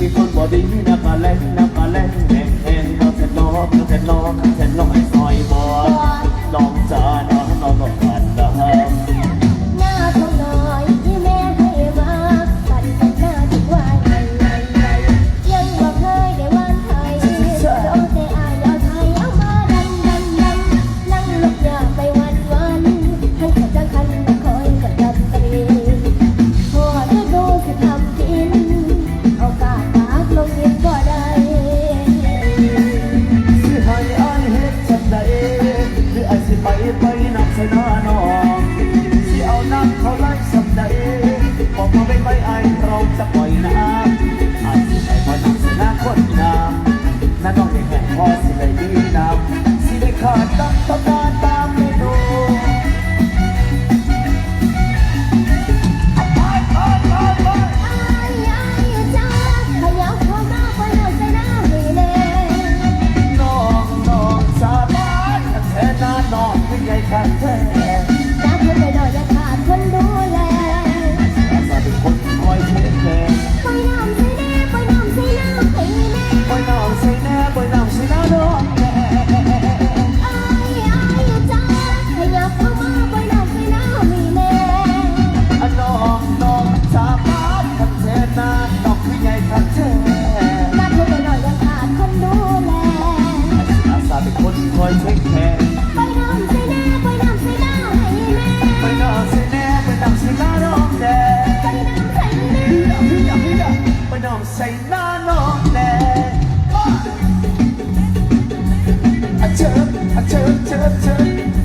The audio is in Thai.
มีคนบอดีน้ำปลาเล่น้ำปลาเล่นแหงแหงเขาเส็จล้อเขาเส็จล้อเขาเส็จล้อไอ้ซอยบอ ปล่อยน้ำอาจสิให้พอนักสนาคนงามน้าต้องได้แห่งพอสิได้ดีน้ำ ใจหน้านอนแน่อาเชิอาเชิเชิเชิ